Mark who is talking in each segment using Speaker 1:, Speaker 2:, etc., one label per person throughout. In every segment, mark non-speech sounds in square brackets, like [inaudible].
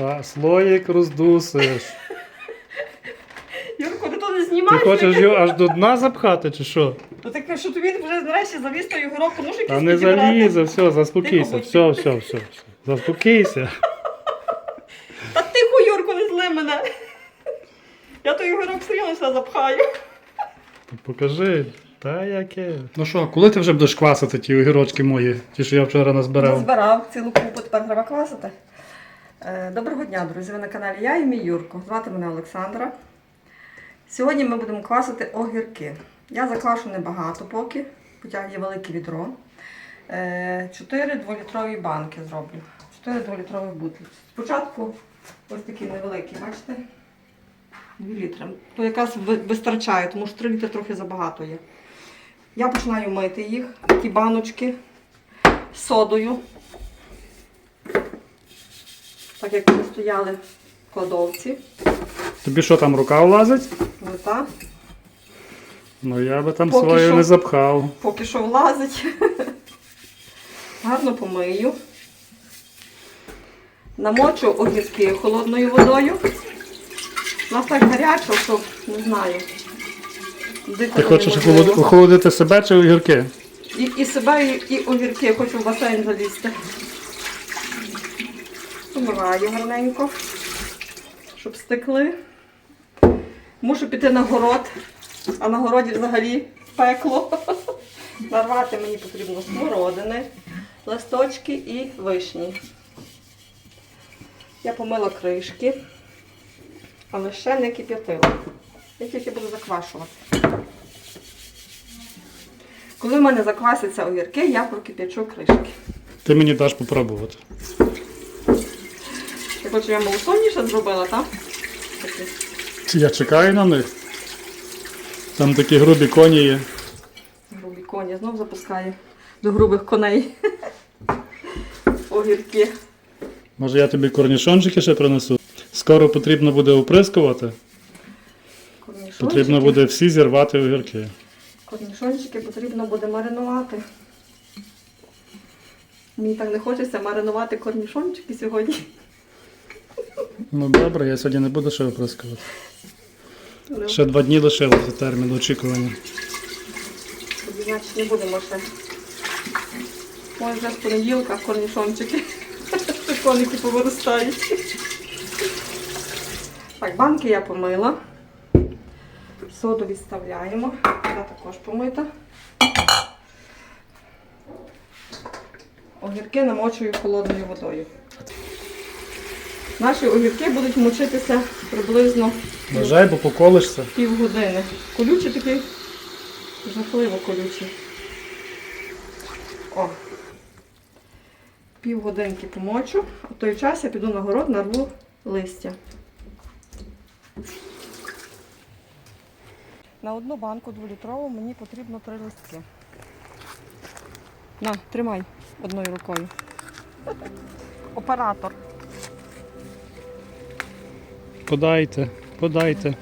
Speaker 1: Та, слоїк роздусиш.
Speaker 2: Юрко, ти то не
Speaker 1: Ти
Speaker 2: знімаєш?
Speaker 1: хочеш його аж до дна запхати, чи що?
Speaker 2: Ну так що тобі вже нарешті заліз той огірок, тому що
Speaker 1: Та не
Speaker 2: підібрати.
Speaker 1: залізе, все, заспокійся. Все, все, все, все. Заспокійся.
Speaker 2: Та тихо, Юрко, не зли мене. Я той огірок все рівно сюди запхаю.
Speaker 1: Та Покажи. Та яке. Ну що, коли ти вже будеш квасити ті огірочки мої, ті, що я вчора назбирав?
Speaker 2: Збирав цілу купу, тепер треба квасити. Е, Доброго дня, друзі! Ви на каналі я і мій Юрко. Звати мене Олександра. Сьогодні ми будемо квасити огірки. Я заквашу небагато поки, хоча є велике відро. Е, Чотири дволітрові банки зроблю. Чотири дволітрові бутлі. Спочатку ось такі невеликі, бачите? 2 літри. То якраз вистачає, тому що 3 літри трохи забагато є. Я починаю мити їх, ті баночки з содою. Так як вони стояли в кладовці.
Speaker 1: Тобі що там рука влазить?
Speaker 2: Вода.
Speaker 1: Ну я би там
Speaker 2: Поки
Speaker 1: свою
Speaker 2: що.
Speaker 1: не запхав.
Speaker 2: Поки що влазить. Гарно помию. Намочу огірки холодною водою. У нас так гарячо, що не знаю. Дихати
Speaker 1: Ти хочеш
Speaker 2: неможливо.
Speaker 1: охолоди- охолодити себе чи огірки?
Speaker 2: І, і себе, і, і огірки. Хочу в басейн залізти. Помиваю гарненько, щоб стекли. Мушу піти на город, а на городі взагалі пекло. [laughs] Нарвати мені потрібно смородини, листочки і вишні. Я помила кришки, але ще не кип'ятила. Я тільки буду заквашувати. Коли в мене заквасяться огірки, я прокип'ячу кришки.
Speaker 1: Ти мені даш попробувати.
Speaker 2: Я хочу, я малосольніше зробила, так?
Speaker 1: Чи Я чекаю на них. Там такі грубі коні є.
Speaker 2: Грубі коні знов запускаю до грубих коней. Огірки.
Speaker 1: Може я тобі корнішончики ще принесу? Скоро потрібно буде оприскувати. Потрібно буде всі зірвати огірки.
Speaker 2: Корнішончики потрібно буде маринувати. Мені так не хочеться маринувати корнішончики сьогодні.
Speaker 1: Ну добре, я сьогодні не буду ще оприскувати. Ще два дні лишилося термін очікування.
Speaker 2: Значить, не будемо ще. Може вже з понеділка корнішончики. [laughs] Коники повиростають. Так, банки я помила. Соду відставляємо. Вона також помита. Огірки намочую холодною водою. Наші огірки будуть мочитися приблизно
Speaker 1: Бажай, бо поколишся.
Speaker 2: півгодини. Колючий такий, жахливо колючий. О. Півгодинки помочу, а в той час я піду на город, нарву листя. На одну банку дволітрову мені потрібно три листки. На, тримай одною рукою. Оператор.
Speaker 1: Подайте, подайте.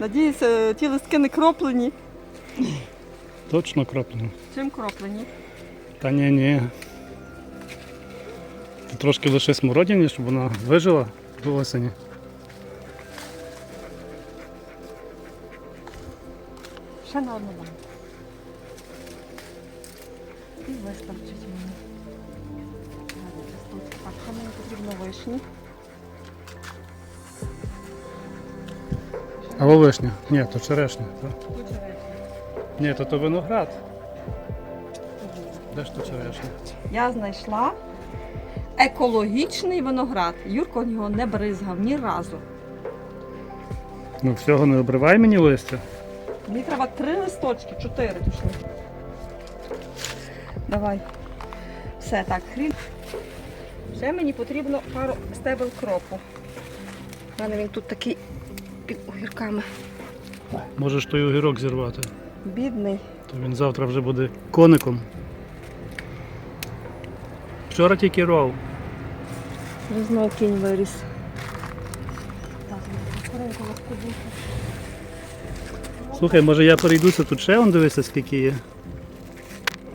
Speaker 2: Надіюся, ті листки не кроплені.
Speaker 1: Точно краплено.
Speaker 2: Чим кроплені?
Speaker 1: Та ні, ні. Трошки лише смородині, щоб вона вижила до осені.
Speaker 2: Ще на одну банку. І вистачить мені. Так, що мені потрібно вишні.
Speaker 1: Або вишня. Ні, то черешня. То... Ні, то то виноград. Де ж то черешня?
Speaker 2: Я знайшла екологічний виноград. Юрко його не бризгав ні разу.
Speaker 1: Ну всього не обривай мені листя.
Speaker 2: Мені треба три листочки, чотири точно. Давай. Все, так, хрін. Ще мені потрібно пару стебел кропу. У мене він тут такий під огірками.
Speaker 1: Можеш той огірок зірвати.
Speaker 2: Бідний.
Speaker 1: То він завтра вже буде коником. Вчора тільки ров.
Speaker 2: Вже знов кінь виріс. Так, скоренько розкладу.
Speaker 1: Слухай, може я перейдуся тут ще он дивися, скільки є.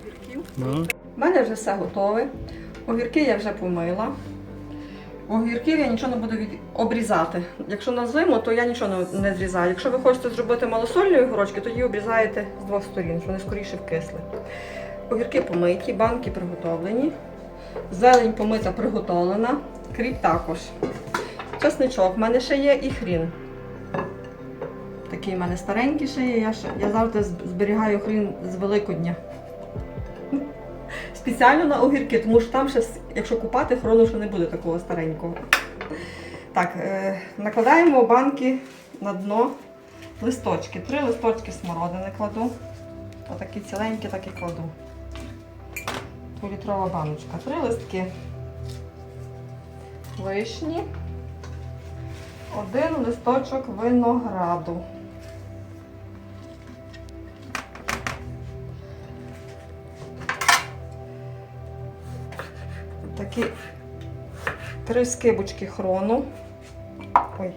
Speaker 2: Огірків.
Speaker 1: Ну.
Speaker 2: У мене вже все готове. Огірки я вже помила. Огірків я нічого не буду від... обрізати. Якщо на зиму, то я нічого не, зрізаю. Якщо ви хочете зробити малосольні огірочки, тоді обрізаєте з двох сторін, щоб вони скоріше вкисли. Огірки помиті, банки приготовлені. Зелень помита приготовлена. Кріп також. Чесничок в мене ще є і хрін. Такий в мене старенький ще є. Я, ще, я завжди зберігаю хрін з Великодня. Спеціально на огірки, тому що там ще, якщо купати, хрону ще не буде такого старенького. Так, е, накладаємо банки на дно листочки. Три листочки смородини кладу. Отакі ціленькі, так і кладу. Політрова баночка. Три листки. Вишні. Один листочок винограду. Такі три скибочки хрону. Ой,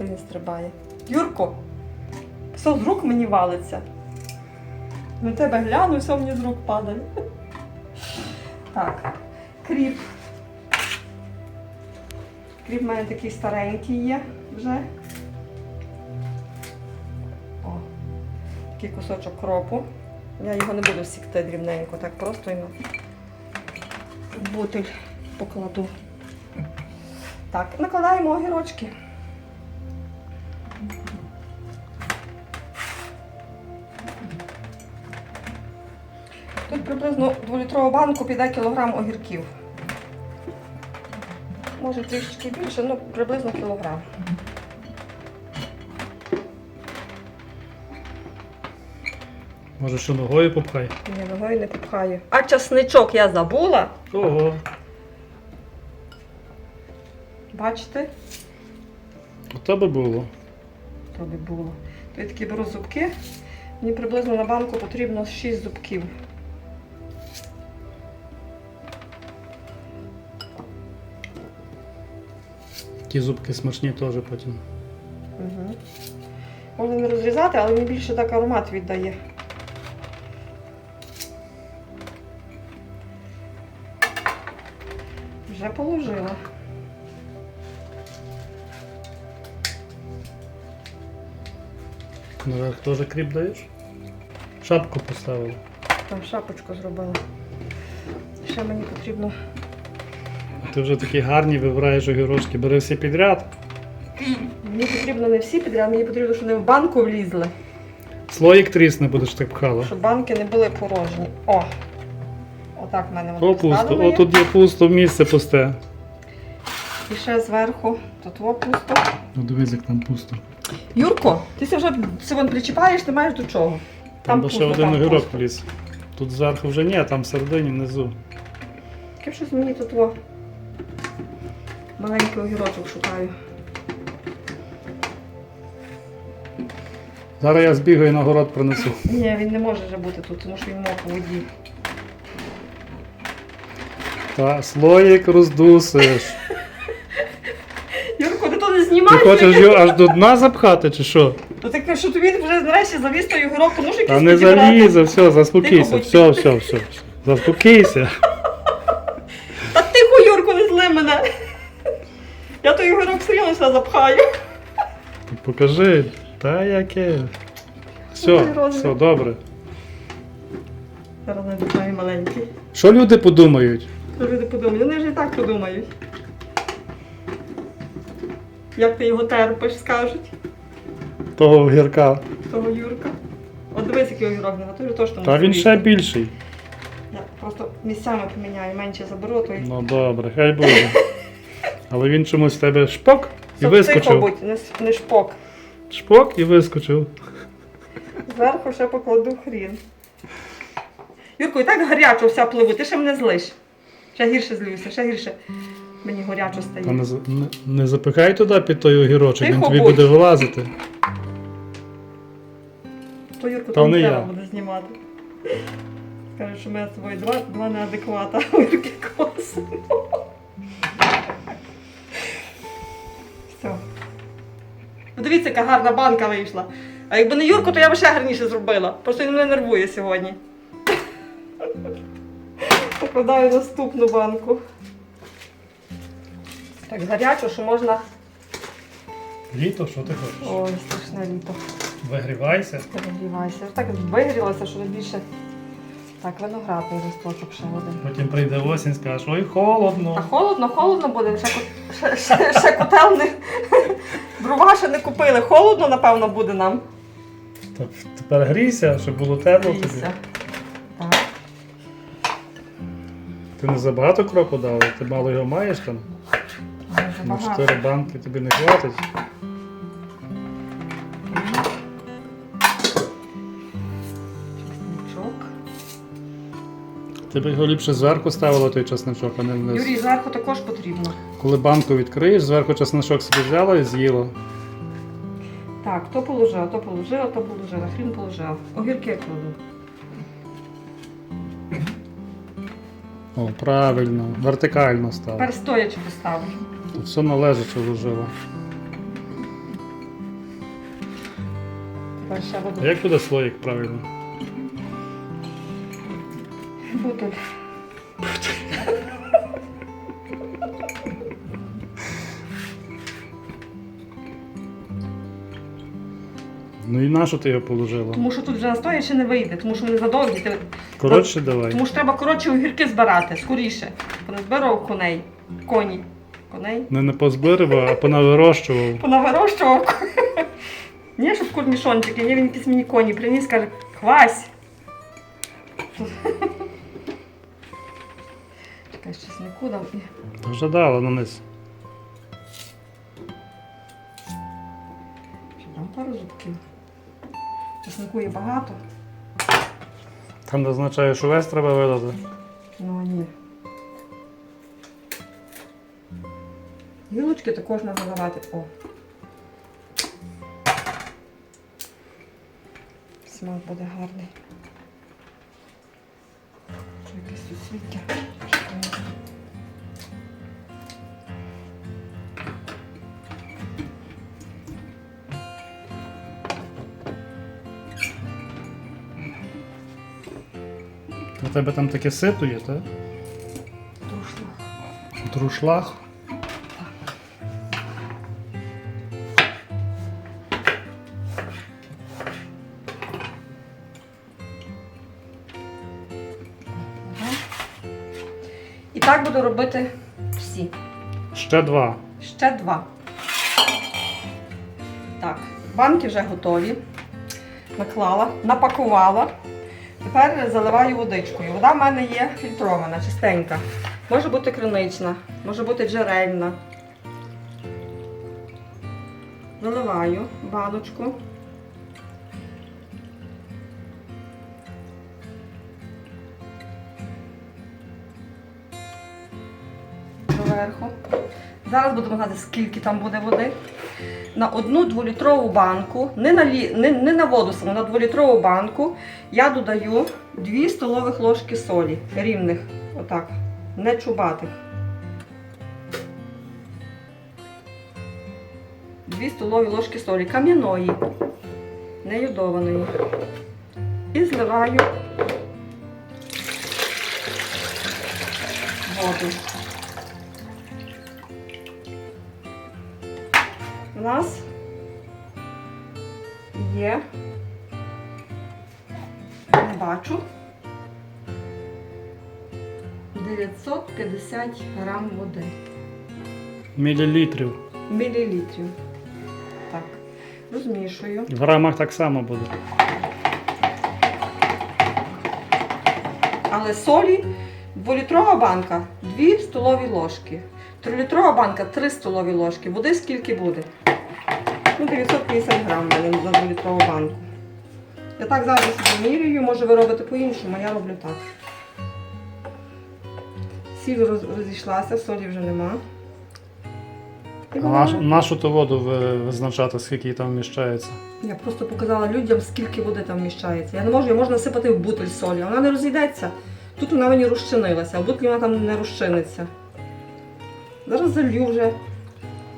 Speaker 2: він стрибає. Юрко, все з рук мені валиться. На тебе гляну, все мені з рук падає. Так, кріп. Кріп в мене такий старенький є вже. О, такий кусочок кропу. Я його не буду сікти дрібненько, так просто йому бутиль покладу. Так, накладаємо огірочки. Тут приблизно 2-літрову банку піде кілограм огірків. Може трішечки більше, ну приблизно кілограм.
Speaker 1: Може, що ногою попхай?
Speaker 2: Ні, ногою не попхаю. А часничок я забула.
Speaker 1: Ого.
Speaker 2: Бачите?
Speaker 1: У тебе було.
Speaker 2: То би було. То я такі беру зубки. Мені приблизно на банку потрібно 6 зубків.
Speaker 1: Ті зубки смачні теж потім.
Speaker 2: Угу. Можна не розрізати, але мені більше так аромат віддає. Вже положила.
Speaker 1: Наверх теж кріп даєш? Шапку поставив.
Speaker 2: Там шапочку зробила. Ще мені потрібно.
Speaker 1: Ти вже такі гарні вибираєш огірочки. Бери всі підряд.
Speaker 2: Мені потрібно не всі підряд, мені потрібно, щоб вони в банку влізли,
Speaker 1: Слоїк трісне будеш так пхала.
Speaker 2: щоб банки не були порожні. О! Отак в мене
Speaker 1: О,
Speaker 2: воно
Speaker 1: пусто.
Speaker 2: поставлено
Speaker 1: О, тут є пусто місце пусте.
Speaker 2: І ще зверху. Тут во пусто.
Speaker 1: Ну дивись, як там пусто.
Speaker 2: Юрко, ти ся вже все причіпаєш, ти маєш до чого.
Speaker 1: Там, лише
Speaker 2: пусто,
Speaker 1: один
Speaker 2: там
Speaker 1: огірок
Speaker 2: пусто.
Speaker 1: вліз. Тут зверху вже ні, а там всередині внизу.
Speaker 2: Таке щось мені тут во. Маленький огірочок шукаю.
Speaker 1: Зараз я збігаю на город принесу.
Speaker 2: Ні, він не може вже бути тут, тому що він мов у воді.
Speaker 1: Та слоїк роздусиш.
Speaker 2: Юрко, ти то не
Speaker 1: Ти
Speaker 2: знімаєш?
Speaker 1: хочеш його аж до дна запхати чи що?
Speaker 2: Ну так що тобі вже нарешті завіз той огірок, тому що
Speaker 1: Та
Speaker 2: якийсь
Speaker 1: не
Speaker 2: підібрати.
Speaker 1: залізе, все, заспокійся,
Speaker 2: Тихо
Speaker 1: все, все, все, все. Заспокійся.
Speaker 2: Та тихо, Юрко, не зли мене. Я той огірок все рівно сюди запхаю.
Speaker 1: Покажи. Та яке. Все, все, добре.
Speaker 2: Зараз не маленький.
Speaker 1: Що люди подумають?
Speaker 2: Що люди подумають? Вони ж і так подумають. Як ти його терпиш, скажуть,
Speaker 1: Того огірка.
Speaker 2: того Юрка. От дивись, який огірок не готовий, точно
Speaker 1: Та він ще більший.
Speaker 2: Я просто місцями поміняю, менше заберу, то й
Speaker 1: Ну добре, хай буде. [laughs] Але він чомусь в тебе шпок і
Speaker 2: Щоб тихо
Speaker 1: вискочив.
Speaker 2: будь, не, с- не шпок.
Speaker 1: Шпок і вискочив.
Speaker 2: Зверху ще покладу хрін. Юрко, і так гарячо вся пливу, ти ще мене злиш. Ще гірше злюся, ще гірше мені горячо стає.
Speaker 1: Та не, за- не, не запихай туди під той огірочок, він тобі
Speaker 2: будь.
Speaker 1: буде вилазити.
Speaker 2: То Юрку
Speaker 1: Та
Speaker 2: там
Speaker 1: не
Speaker 2: треба
Speaker 1: я.
Speaker 2: буде знімати. Скаже, що ми з тобою два, два неадеквата. у Юрки косимо. Все. Подивіться, яка гарна банка вийшла. А якби не Юрку, то я б ще гарніше зробила. Просто він мене нервує сьогодні. Покладаю наступну банку. Так гарячо, що можна.
Speaker 1: Літо, що ти хочеш?
Speaker 2: Ой, страшне літо.
Speaker 1: Вигрівайся.
Speaker 2: Перегрівайся. Так вигрілося, що більше. Так, виноградний листочок ще один.
Speaker 1: Потім прийде осінь, скажеш, ой, холодно.
Speaker 2: Та холодно, холодно буде. Ще, ще, ще, ще котел не. Дрова ще не купили. Холодно, напевно, буде нам.
Speaker 1: Тепер грійся, щоб було тепло.
Speaker 2: Грійся. Так.
Speaker 1: Ти не забагато кропу дала, ти мало його маєш там. На
Speaker 2: багато.
Speaker 1: 4 банки тобі не хватить.
Speaker 2: Чесничок.
Speaker 1: Ти б його ліпше зверху ставила той чесничок, а не вниз.
Speaker 2: Юрій, зверху також потрібно.
Speaker 1: Коли банку відкриєш, зверху чесничок собі взяла і з'їла.
Speaker 2: Так, то положила, то положила, то положила, хрін положила. Огірки кладу.
Speaker 1: О, правильно, вертикально став.
Speaker 2: Тепер стоячи поставлю.
Speaker 1: Тут все належаче вложила.
Speaker 2: Ще
Speaker 1: А як буде слоїк правильно?
Speaker 2: бутиль.
Speaker 1: Ну і на що ти його положила?
Speaker 2: Тому що тут вже настоячи не вийде, тому що вони задовгі. Ти-
Speaker 1: Коротше, давай.
Speaker 2: Тому що треба коротше огірки збирати, скоріше. Поназбирав коней. Коні. Коней.
Speaker 1: Не не позбирив, а понавирощував.
Speaker 2: Понавирощував. Ні, щоб курнішончики, ні, він якісь мені коні приніс, каже, хвась. Чекай, щось і-
Speaker 1: Вже дала на низ.
Speaker 2: Ще дам пару зубків. Чеснику є багато.
Speaker 1: Там означає, що весь треба видати.
Speaker 2: Ну ні. Гілочки також можна давати. О. Смак буде гарний. Якесь суцвіття.
Speaker 1: У тебе там таке сито є, так?
Speaker 2: Трушло.
Speaker 1: Друшлаг.
Speaker 2: І так буду робити всі.
Speaker 1: Ще два.
Speaker 2: Ще два. Так, банки вже готові. Наклала, напакувала. Тепер заливаю водичкою. Вода в мене є фільтрована, чистенька. Може бути кринична, може бути джерельна. Заливаю баночку. Доверху. Зараз будемо знати, скільки там буде води. На одну дволітрову банку, не на, лі, не, не на воду саму, на дволітрову банку я додаю 2 столових ложки солі рівних. Отак. Не чубатих. 2 столові ложки солі кам'яної, не йодованої. І зливаю воду. У нас є, не бачу, 950 грам води.
Speaker 1: Мілілітрів.
Speaker 2: Мілілітрів. Так, розмішую.
Speaker 1: В грамах так само буде.
Speaker 2: Але солі 2-літрова банка 2 столові ложки. 3-літрова банка 3 столові ложки. Води скільки буде? Ну, 950 грам в мене за 2-літрову банку. Я так завжди собі міряю, може ви робите по-іншому, а я роблю так. Сіль роз- розійшлася, солі вже нема.
Speaker 1: А наш, нашу то воду ви- визначати, скільки її там вміщається.
Speaker 2: Я просто показала людям, скільки води там вміщається. Я не можу, я можна насипати в бутиль солі, вона не розійдеться. Тут вона мені розчинилася, а в бутлі вона там не розчиниться. Зараз залью вже.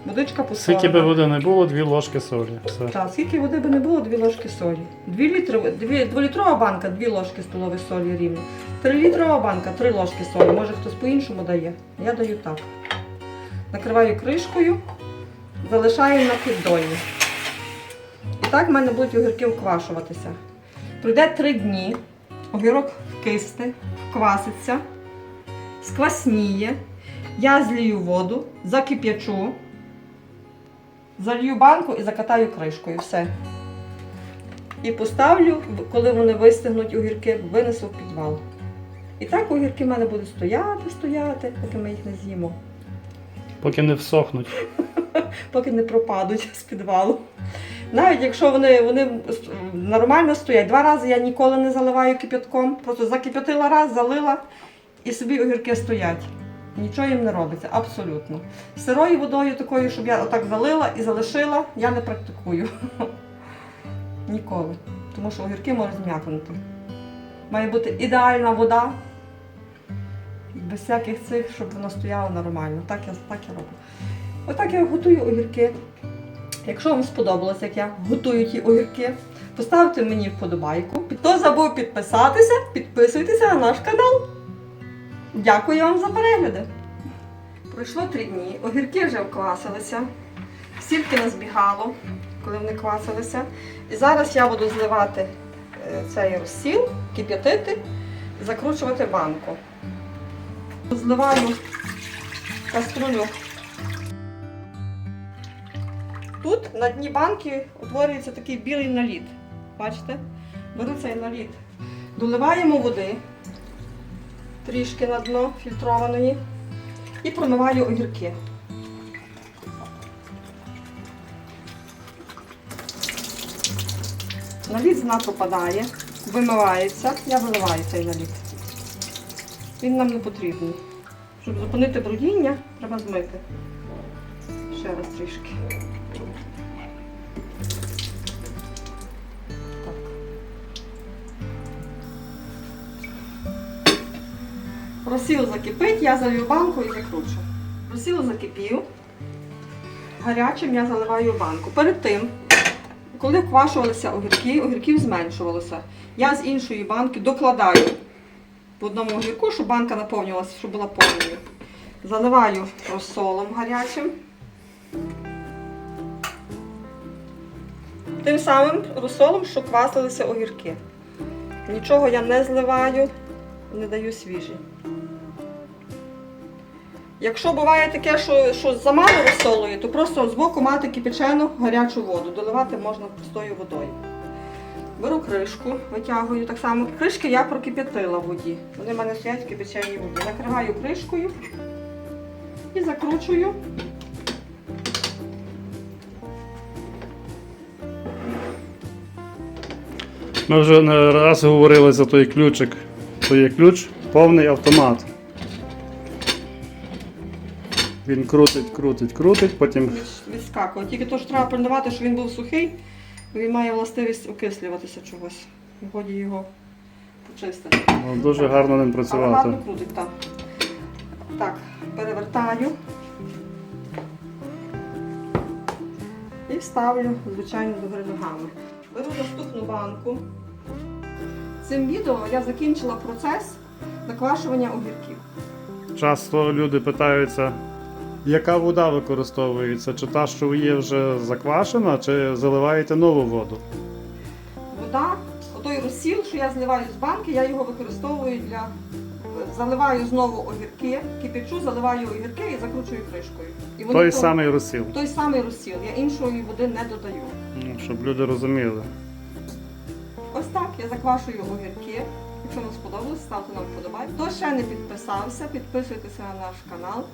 Speaker 2: Водичка посолена.
Speaker 1: Скільки би води не було, дві ложки солі. Все.
Speaker 2: Так, скільки води би не було, дві ложки солі. Дві літри, дві, дволітрова банка, дві ложки столової солі рівно. Трилітрова банка, три ложки солі. Може хтось по-іншому дає. Я даю так. накриваю кришкою, залишаю на піддоні. І так в мене будуть огірки вквашуватися. Пройде три дні, огірок вкисне, вкваситься, сквасніє. Я злію воду, закип'ячу, залью банку і закатаю кришкою. Все. І поставлю, коли вони вистигнуть огірки, винесу в підвал. І так огірки в мене будуть стояти, стояти, поки ми їх не з'їмо,
Speaker 1: Поки не всохнуть. [laughs]
Speaker 2: поки не пропадуть з підвалу. Навіть якщо вони, вони нормально стоять, два рази я ніколи не заливаю кипятком, просто закип'ятила раз, залила і собі огірки стоять. Нічого їм не робиться, абсолютно. Сирою водою такою, щоб я отак залила і залишила, я не практикую. [laughs] Ніколи. Тому що огірки можуть зм'якнути. Має бути ідеальна вода, без всяких цих, щоб воно стояло нормально. Так я, так я роблю. Отак я готую огірки. Якщо вам сподобалось, як я готую ті огірки, поставте мені вподобайку. Хто забув підписатися, підписуйтеся на наш канал. Дякую вам за перегляди. Пройшло три дні, огірки вже вквасилися, стільки назбігало, коли вони квасилися. І зараз я буду зливати е, цей розсіл, кип'ятити закручувати банку. Зливаю каструлю. Тут на дні банки утворюється такий білий наліт. Бачите? Беру цей наліт. Доливаємо води трішки на дно фільтрованої і промиваю огірки. Наліт з дна пропадає, вимивається, я виливаю цей наліт. Він нам не потрібний. Щоб зупинити брудіння, треба змити. Ще раз трішки. Розсіл закипить, я залью банку і закручу. Розсіл закипів. Гарячим я заливаю банку. Перед тим, коли вквашувалися огірки, огірків зменшувалося. Я з іншої банки докладаю в одному огірку, щоб банка наповнювалася, щоб була повною. Заливаю розсолом гарячим. Тим самим розсолом, що квасилися огірки. Нічого я не зливаю, не даю свіжі. Якщо буває таке, що, що замало розсолою, то просто збоку мати кипячену гарячу воду. Доливати можна простою водою. Беру кришку, витягую так само. Кришки я прокип'ятила в воді. Вони в мене стоять в кипяченій воді. Накриваю кришкою і закручую.
Speaker 1: Ми вже не раз говорили за той ключик. То є ключ повний автомат. Він крутить, крутить, крутить, потім
Speaker 2: Відскакує. Тільки то, що треба пильнувати, що він був сухий, він має властивість окислюватися чогось. Годі його почистити.
Speaker 1: ну, дуже гарно ним
Speaker 2: Але
Speaker 1: працювати.
Speaker 2: гарно крутить, так. Так, перевертаю. І ставлю, звичайно, до гри ногами. Беру наступну банку. Цим відео я закінчила процес наквашування огірків.
Speaker 1: Часто люди питаються, яка вода використовується, чи та, що є вже заквашена, чи заливаєте нову воду.
Speaker 2: Вода, отой розсіл, що я зливаю з банки, я його використовую для. Заливаю знову огірки, кипячу, заливаю огірки і закручую кришкою. І вони
Speaker 1: Той
Speaker 2: то-
Speaker 1: самий розсіл,
Speaker 2: той самий розсіл. Я іншої води не додаю.
Speaker 1: Ну, щоб люди розуміли.
Speaker 2: Ось так я заквашую огірки. Якщо вам сподобалось, ставте нам вподобайку. Хто ще не підписався, підписуйтеся на наш канал.